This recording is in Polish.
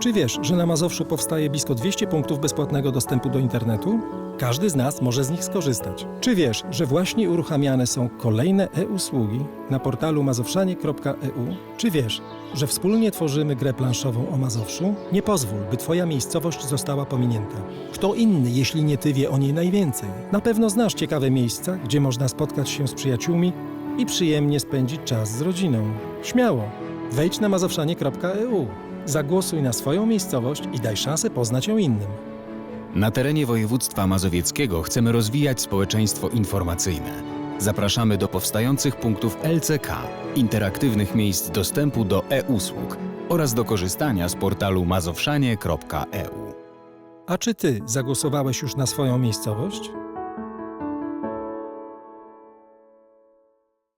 Czy wiesz, że na Mazowszu powstaje blisko 200 punktów bezpłatnego dostępu do internetu? Każdy z nas może z nich skorzystać. Czy wiesz, że właśnie uruchamiane są kolejne e-usługi na portalu mazowszanie.eu? Czy wiesz, że wspólnie tworzymy grę planszową o Mazowszu? Nie pozwól, by Twoja miejscowość została pominięta. Kto inny, jeśli nie Ty, wie o niej najwięcej? Na pewno znasz ciekawe miejsca, gdzie można spotkać się z przyjaciółmi i przyjemnie spędzić czas z rodziną. Śmiało, wejdź na mazowszanie.eu. Zagłosuj na swoją miejscowość i daj szansę poznać ją innym. Na terenie województwa mazowieckiego chcemy rozwijać społeczeństwo informacyjne. Zapraszamy do powstających punktów LCK, interaktywnych miejsc dostępu do e-usług oraz do korzystania z portalu mazowszanie.eu. A czy Ty zagłosowałeś już na swoją miejscowość?